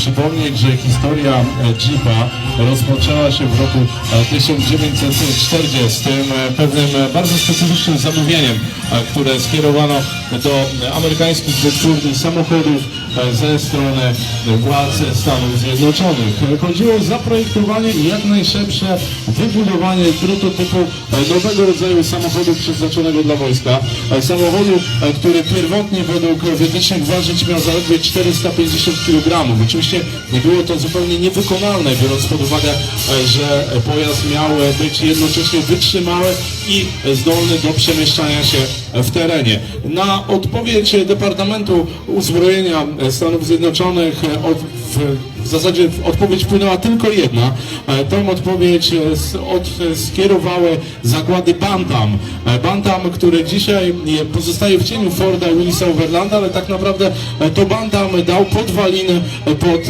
Przypomnieć, że historia e, Jeepa rozpoczęła się w roku e, 1940 e, pewnym e, bardzo specyficznym zamówieniem, e, które skierowano do e, amerykańskich wytwórni samochodów e, ze strony e, władz Stanów Zjednoczonych. E, Chodziło o zaprojektowanie i jak najszybsze wybudowanie prototypu e, nowego rodzaju samochodu przeznaczonego dla wojska. E, Samochodu, e, który pierwotnie według wytycznych ważyć miał zaledwie 450 kg. Oczywiście nie było to zupełnie niewykonalne, biorąc pod uwagę, e, że pojazd miał być jednocześnie wytrzymały i zdolny do przemieszczania się w terenie. Na odpowiedź Departamentu Uzbrojenia Stanów Zjednoczonych od, w, w zasadzie odpowiedź płynęła tylko jedna. E, Tą odpowiedź e, od, e, skierowały zakłady Bantam. Bantam, który dzisiaj pozostaje w cieniu Forda Willisa Overlanda, ale tak naprawdę to Bantam dał podwaliny pod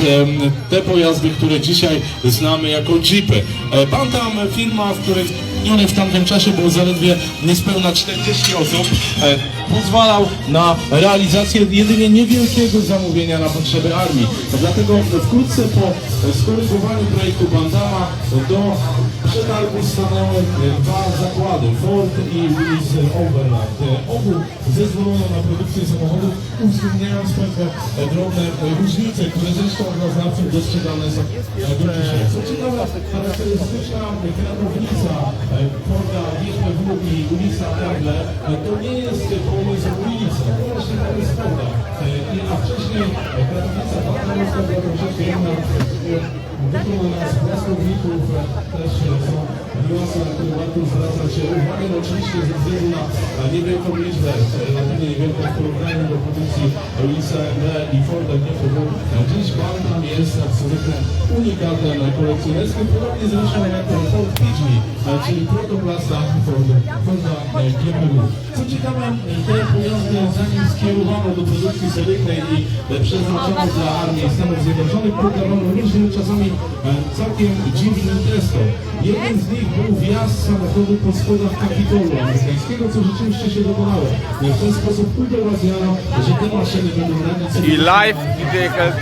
te pojazdy, które dzisiaj znamy jako Jeepy. Bantam, firma, w której w tamtym czasie było zaledwie niespełna 40 osób, pozwalał na realizację jedynie niewielkiego zamówienia na potrzeby armii. Dlatego wkrótce po skorygowaniu projektu Bandama do przetargu stanęły e, dwa zakłady, Ford i Willis Overland. Obu zezwolono na produkcję samochodów, uwzględniając pewne e, drobne e, różnice, które zresztą oznaczają dostrzegalne są e, do dzisiaj. Co ciekawe, charakterystyczna kierownica e, Forda GPW i Willisa e, to nie jest pomysł Willisa, to właśnie pomysł Forda. A wcześniej e, kierownica Wranglerowska była troszeczkę inna, e, wykonana z płastowników, e, też e, są niuanse, na które warto zwracać uwagę, no oczywiście ze względu na e, niewielką liczbę, relatywnie niewielką w porównaniu do produkcji Willisa MD i Forda GPW, e, dziś Bantam jest absolutnie unikatnym e, kolekcjonerskim, podobnie zresztą jak Ford Pidgey, czyli protoplasta Forda, Forda e, GPW. Co ciekawe, te pojazdy zanim skierowano do produkcji seryjnej i przeznaczono dla armii Stanów Zjednoczonych, podawano różnymi czasami całkiem dziwnym testom. Jeden z nich był wjazd samochodu po schodach Kapitolu amerykańskiego, co rzeczywiście się dokonało. E, W ten sposób udowadniano, że te maszyny będą granicy... I live i vehicle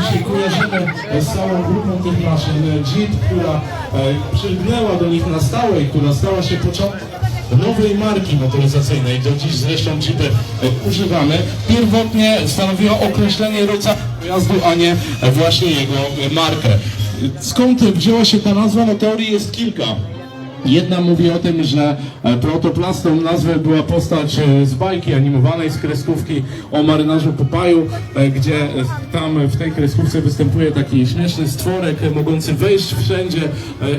Dzisiaj kojarzymy z całą grupą tych maszyn. Jeep, która e, przylgnęła do nich na stałe i która stała się początkiem nowej marki motoryzacyjnej. Do dziś zresztą Jeepy e, używamy. Pierwotnie stanowiła określenie rodzaju pojazdu, a nie e, właśnie jego e, markę. Skąd wzięła się ta nazwa? No teorii jest kilka. Jedna mówi o tym, że e, protoplastą nazwy była postać e, z bajki animowanej, z kreskówki o marynarzu Popaju, e, gdzie tam w tej kreskówce występuje taki śmieszny stworek mogący wejść wszędzie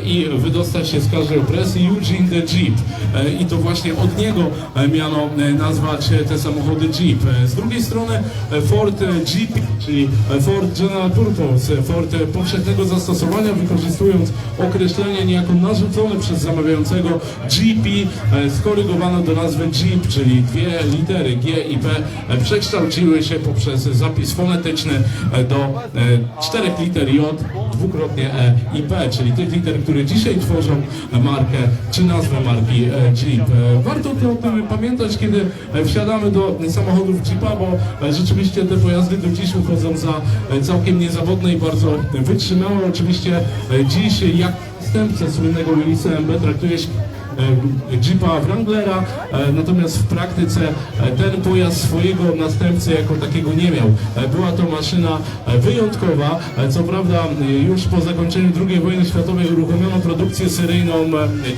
i wydostać się z każdej opresji, Eugene the Jeep. I to właśnie od niego miano nazwać te samochody Jeep. Z drugiej strony Ford Jeep, czyli Ford General Purpose, Ford powszechnego zastosowania, wykorzystując określenie niejako narzucone przez zamawiającego GP, e, skorygowano do nazwy Jeep, czyli dwie litery G i P e, przekształciły się poprzez zapis fonetyczny e, do czterech liter J, dwukrotnie E i P, czyli tych liter, które dzisiaj tworzą markę czy nazwę marki Jeep. Warto to o tym pamiętać, kiedy wsiadamy do samochodów Jeepa, bo rzeczywiście te pojazdy do dziś uchodzą za całkiem niezawodne i bardzo wytrzymałe. Oczywiście dziś jak następcę słynnego Willisa MB traktuje się e, Jeepa Wranglera, e, natomiast w praktyce e, ten pojazd swojego następcy jako takiego nie miał. Była to maszyna wyjątkowa, co prawda już po zakończeniu II wojny światowej uruchomiono produkcję seryjną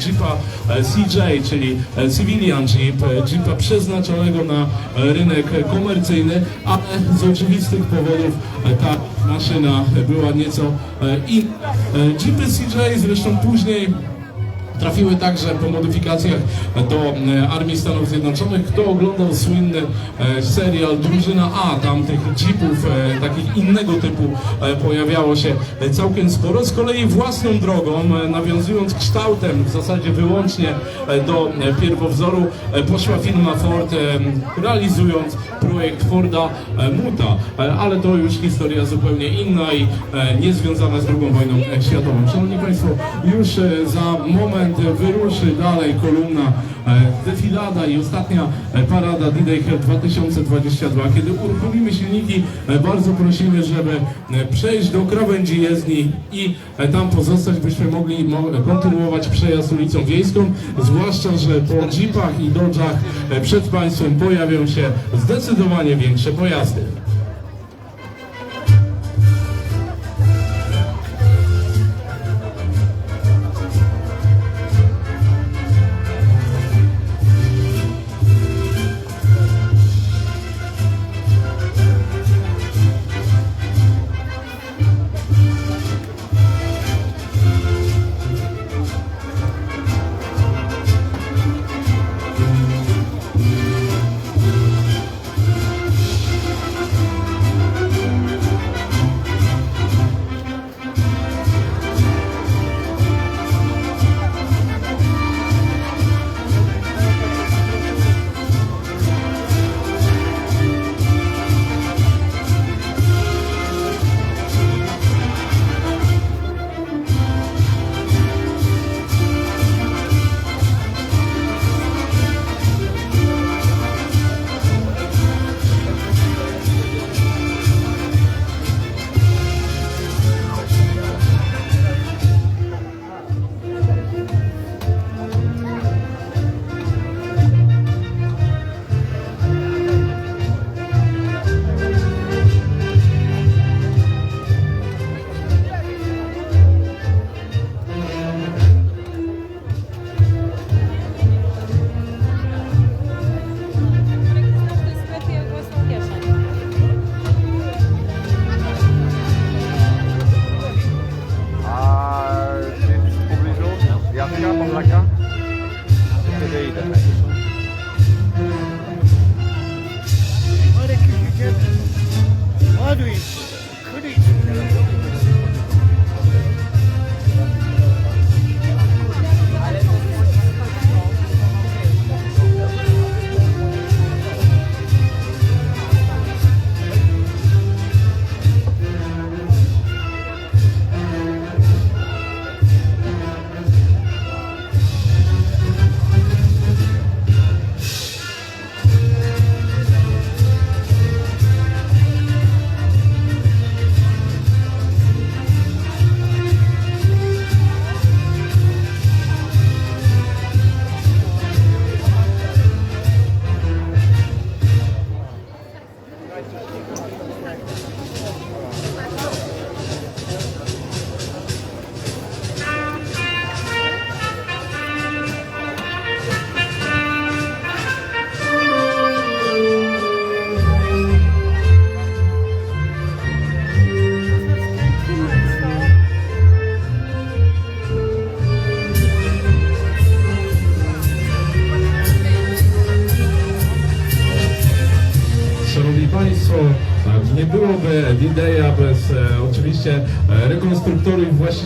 Jeepa CJ, czyli Civilian Jeep, Jeepa przeznaczonego na rynek komercyjny, ale z oczywistych powodów ta maszyna była nieco inna. Jeepy CJ zresztą później trafiły także po modyfikacjach do e, Armii Stanów Zjednoczonych. Kto oglądał słynny e, serial Drużyna A, tam tych jeepów e, takich innego typu pojawiało się całkiem sporo. Z kolei własną drogą, nawiązując kształtem w zasadzie wyłącznie do pierwowzoru, poszła firma Ford, realizując projekt Forda Muta, ale to już historia zupełnie inna i e, nie związana z II wojną światową. Szanowni Państwo, już za moment wyruszy dalej kolumna e, defilada i ostatnia e, parada D-Day Hell 2022. Kiedy uruchomimy silniki, e, bardzo prosimy, żeby przejść do krawędzi jezdni i tam pozostać, byśmy mogli mo- kontynuować przejazd ulicą Wiejską, zwłaszcza, że po jeepach i dodżach przed Państwem pojawią się zdecydowanie większe pojazdy.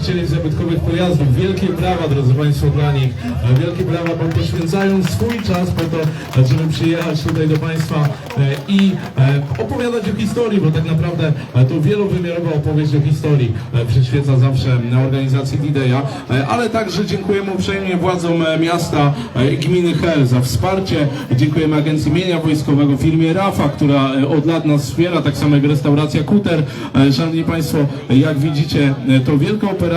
Właścicieli zabytkowych pojazdów. Wielkie brawa, drodzy Państwo, dla nich. Wielkie brawa, bo poświęcają swój czas po to, żeby przyjechać tutaj do Państwa e, i e, opowiadać o historii, bo tak naprawdę e, to wielowymiarowa opowieść o historii przyświeca zawsze organizacji e, ale także dziękujemy uprzejmie władzom miasta i gminy Hel za wsparcie. Dziękujemy Agencji Mienia Wojskowego, firmie Rafa, która od lat nas wspiera, tak samo jak restauracja Kuter. Szanowni Państwo, jak widzicie, to wielka operacja,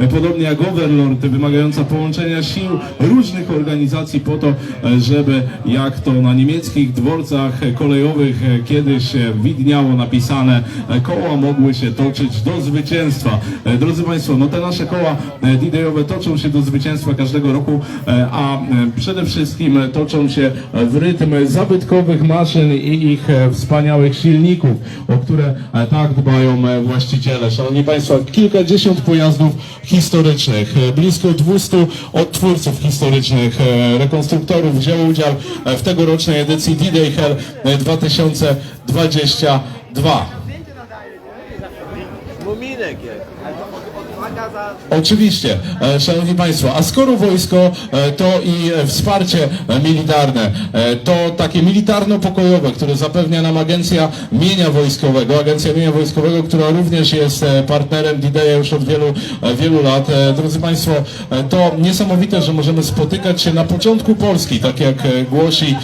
e, podobnie jak Overlord, wymagająca połączenia sił różnych organizacji po to, żeby jak to na niemieckich dworcach kolejowych kiedyś widniało napisane, koła mogły się toczyć do zwycięstwa. Drodzy Państwo, no te nasze koła D-Dayowe toczą się do zwycięstwa każdego roku, a przede wszystkim toczą się w rytm zabytkowych maszyn i ich wspaniałych silników, o które tak dbają właściciele. Szanowni Państwo, kilkadziesiąt pojazdów historycznych, e, blisko 200 odtwórców historycznych, e, rekonstruktorów wzięło udział e, w tegorocznej edycji D-Day Hell e, 2022. Muminek jest. Oczywiście, e, Szanowni Państwo, a skoro wojsko, e, to i e, wsparcie militarne, to takie militarno-pokojowe, które zapewnia nam Agencja Mienia Wojskowego, Agencja Mienia Wojskowego, która również jest partnerem D-Daya już od wielu, wielu lat. Drodzy Państwo, to niesamowite, że możemy spotykać się na początku Polski, tak jak głosi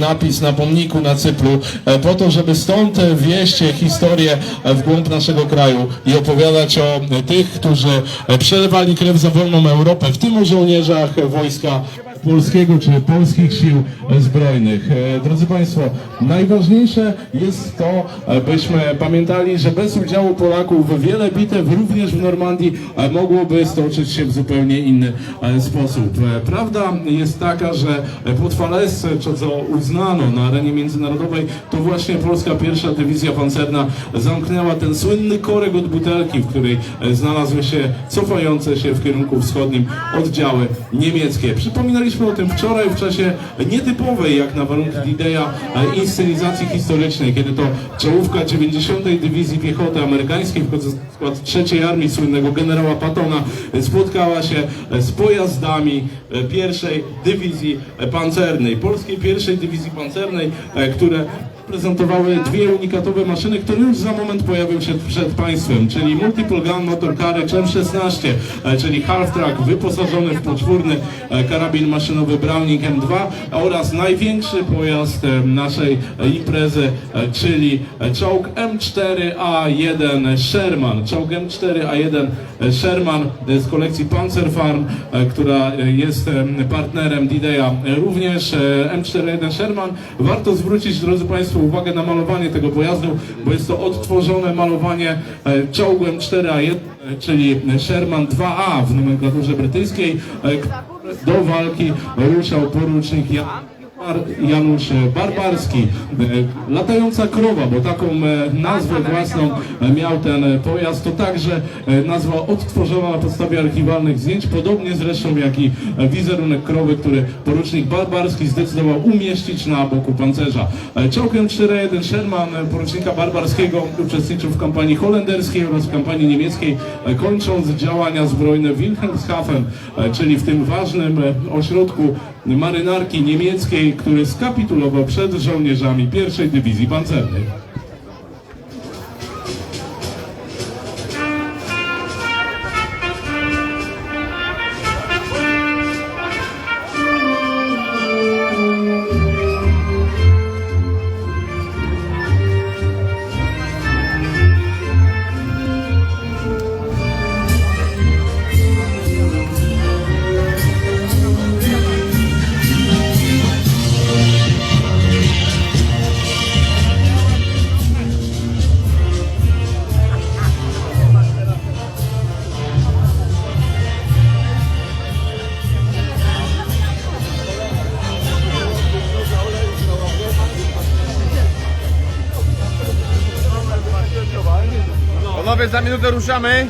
napis na pomniku na Cypru, e, po to, żeby stąd wieść historię w głąb naszego kraju i opowiadać o tych, którzy przelewali krew za wolną Europę, w tym o żołnierzach wojska polskiego czy polskich sił zbrojnych. E, Drodzy Państwo, najważniejsze jest to, e, byśmy pamiętali, że bez udziału Polaków wiele bitew również w Normandii e, mogłoby stoczyć się w zupełnie inny sposób. Prawda jest taka, że e, pod Falesce, co uznano na arenie międzynarodowej, to właśnie polska pierwsza dywizja pancerna zamknęła ten słynny korek od butelki, w której znalazły się cofające się w kierunku wschodnim oddziały niemieckie. Przypominaliśmy o tym wczoraj w czasie nietypowej, jak na warunki D-Daya, e, inscenizacji historycznej, kiedy to czołówka 90. Dywizji Piechoty Amerykańskiej wchodząc w skład trzeciej armii słynnego generała Pattona e, spotkała się e, z pojazdami pierwszej dywizji pancernej, polskiej pierwszej dywizji pancernej, które prezentowały dwie unikatowe maszyny, które już za moment pojawią się przed Państwem, czyli Multiple Gun Motor Carriage M16, e, czyli half track wyposażony w poczwórny e, karabin maszynowy Browning M2 oraz największy pojazd e, naszej imprezy, czyli czołg M4A1 Sherman. Czołg M4A1 e, Sherman z kolekcji Panzerfarm, e, która jest partnerem D-Daya. Również e, M4A1 Sherman. Warto zwrócić, drodzy Państwo, uwagę na malowanie tego pojazdu, bo jest to odtworzone malowanie e, czołgu M4A1, e, czyli Sherman 2A w nomenklaturze brytyjskiej, e, do walki ruszał porucznik Jan Janusz Barbarski, e, latająca krowa, bo taką e, nazwę własną miał ten e, pojazd, to także nazwa odtworzona na podstawie archiwalnych zdjęć, podobnie zresztą jak i wizerunek krowy, który porucznik Barbarski zdecydował umieścić na boku pancerza. Czołgiem 4-1 Sherman porucznika Barbarskiego uczestniczył w kampanii holenderskiej oraz w kampanii niemieckiej, kończąc działania zbrojne w Wilhelmshaven, e, czyli w tym ważnym ośrodku marynarki niemieckiej, który skapitulował przed żołnierzami pierwszej dywizji pancernej. Panowie, za minutę ruszamy.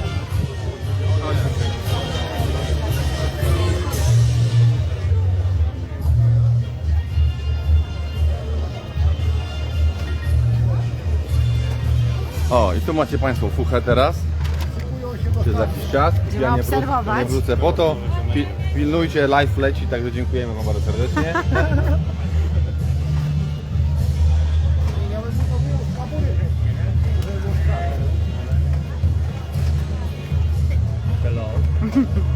O, i tu macie Państwo fuchę teraz. Przez jakiś czas. Ja nie, wró- obserwować. nie wrócę po to. Pi- pilnujcie, live leci, także dziękujemy Wam bardzo serdecznie. Ha, ha, ha.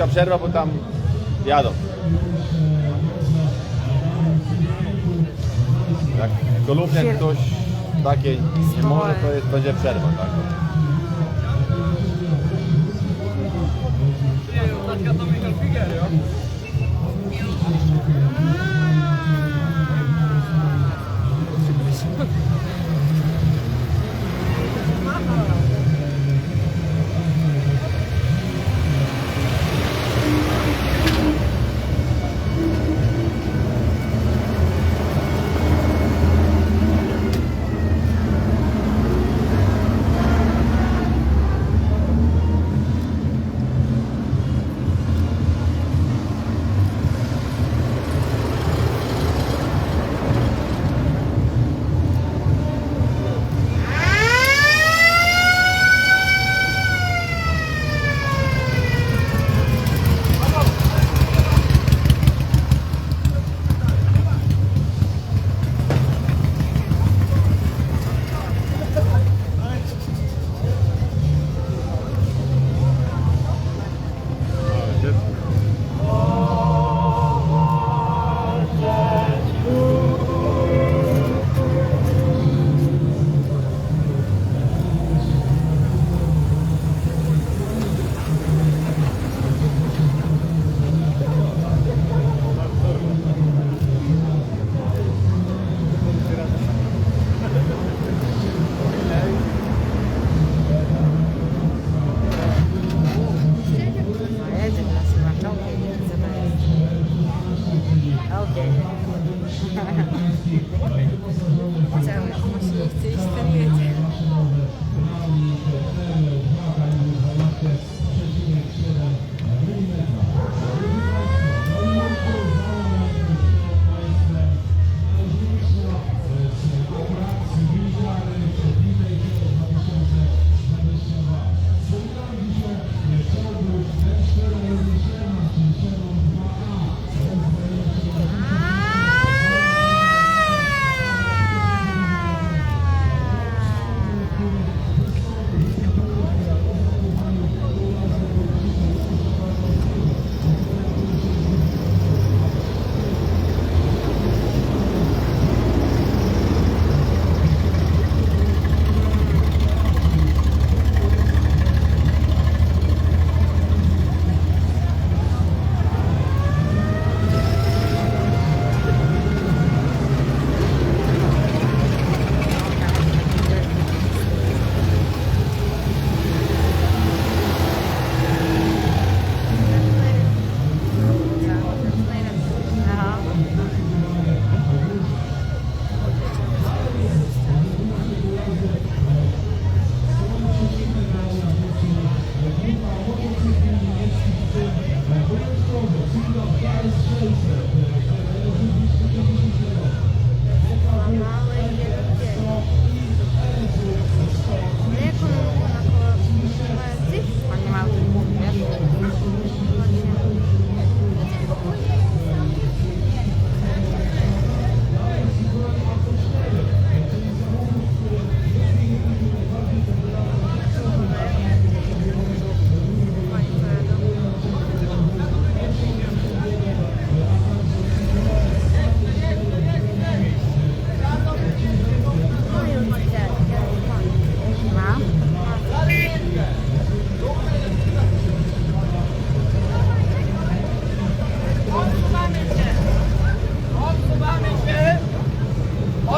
Krótka przerwa, bo tam jadą. Jak golubnie ktoś takiej nie może, to jest, będzie przerwa. Tak?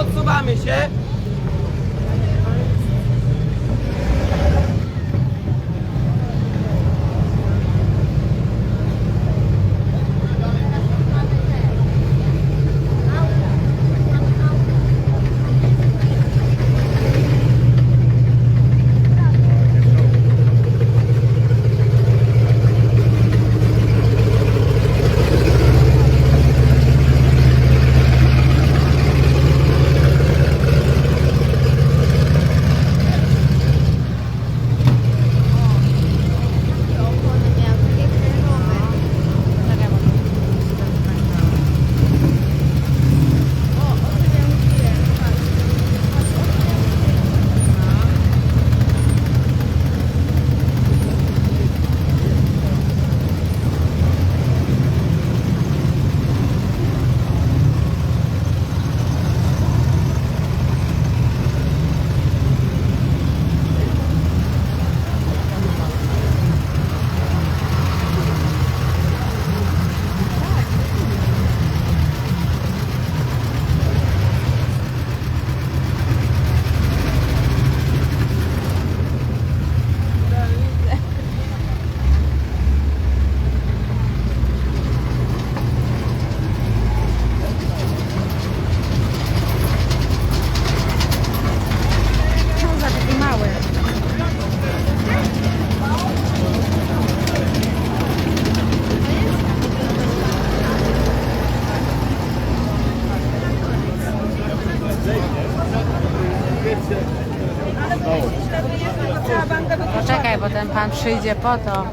odsuwamy się. Poczekaj, bo ten pan przyjdzie po to.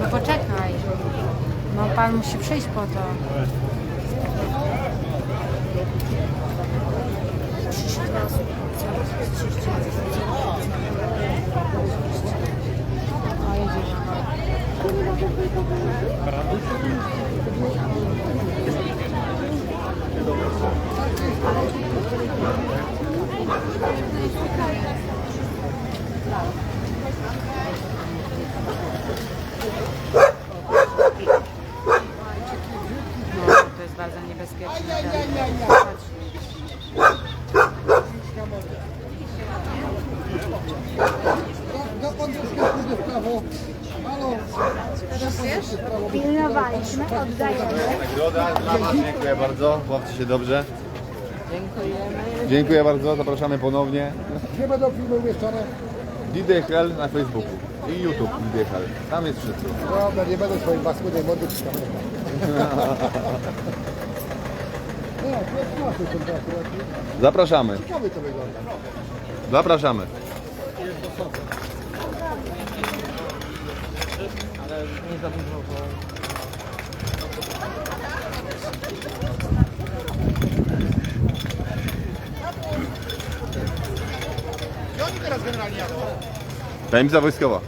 No poczekaj. No pan musi przyjść po to. O, jedziesz. No, to jest bardzo niebezpieczne. Pilnowaliśmy, oddajemy. Nagroda dla Was, dziękuję bardzo. Bawcie się dobrze. Dziękujemy. Dziękuję bardzo, zapraszamy ponownie. Gdzie będą filmy umieszczone? DJ Hell na Facebooku i YouTube DJ Hell. Tam jest wszystko. Dobra, nie będę swoim paskudnej mody przykamował. Nie, to jest klasy temperatury. Zapraszamy. Ciekawie to wygląda. Zapraszamy. I oni teraz generalnie jadą. Tajemnica wojskowa.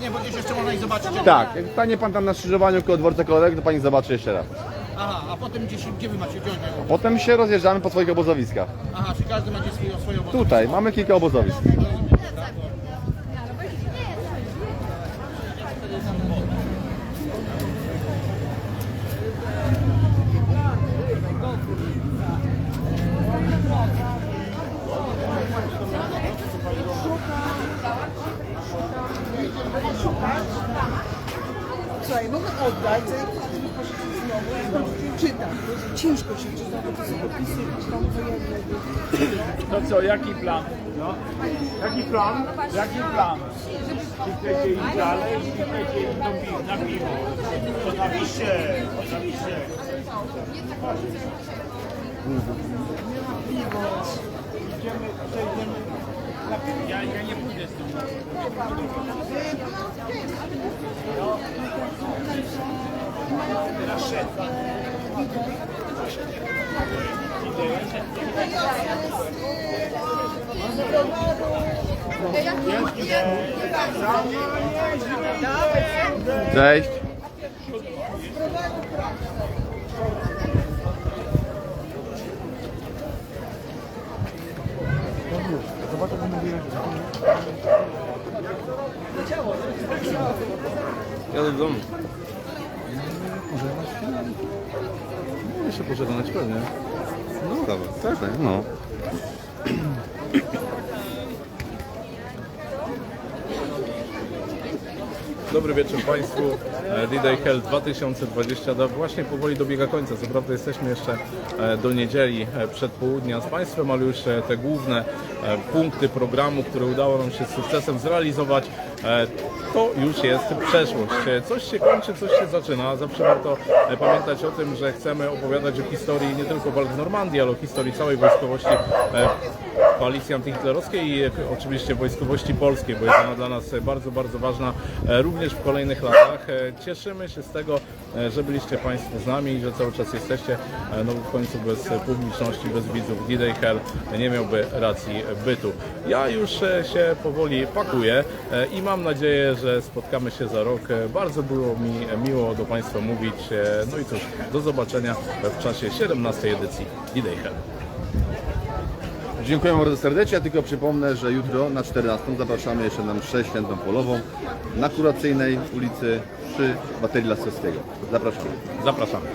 Nie, bo gdzieś jeszcze można ich zobaczyć. Tak, jak stanie Pan tam na skrzyżowaniu koło dworca Kolorek, to Pani zobaczy jeszcze raz. Aha, a potem gdzieś, gdzie wy macie, gdzie oni mają? Potem się rozjeżdżamy po swoich obozowiskach. Aha, czy każdy ma gdzieś swoje, swoje obozy? Tutaj mamy kilka obozowisk. Słuchaj, mogę oddać, za jakiś czas znowu, czytam. Ciężko się czyta, bo to są opisy tam wojenne. To co, jaki plan? No. Jaki plan? Jaki plan? Czy chcecie iść dalej, czy chcecie iść do pi- na piwo? Wisie, to na wisie. Idziemy, przejdziemy piwo. Ja, ja nie pójdę z tym. Cześć. Jadę do domu. Jeszcze pożegnać pewnie. No dobra, tak, tak, no. Dobry wieczór Państwu. E, D-Day Hell 2022 właśnie powoli dobiega końca. Co prawda jesteśmy jeszcze e, do niedzieli e, przed południa z Państwem, ale już te główne punkty programu, które udało nam się z sukcesem zrealizować, to już jest przeszłość. E, Coś się kończy, coś się zaczyna. Zawsze warto e, pamiętać o tym, że chcemy opowiadać o historii nie tylko walk Normandii, ale o historii całej wojskowości e, koalicji antyhitlerowskiej i e, oczywiście wojskowości polskiej, bo jest ona dla nas e, bardzo, bardzo ważna e, również w kolejnych latach. E, Cieszymy się z tego, e, że byliście Państwo z nami i że cały czas jesteście. E, No w końcu bez e, publiczności, bez widzów D-Day Hell nie miałby racji bytu. Ja już e, się powoli pakuję e, i mam nadzieję, że spotkamy się za rok. Bardzo było mi miło do Państwa mówić. No i cóż, do zobaczenia w czasie 17 edycji D-Day Hell. Dziękuję bardzo serdecznie. Ja tylko przypomnę, że jutro na 14 zapraszamy jeszcze na mszę świętą polową na Kuracyjnej ulicy przy baterii Lasowskiego. Zapraszamy. Zapraszamy.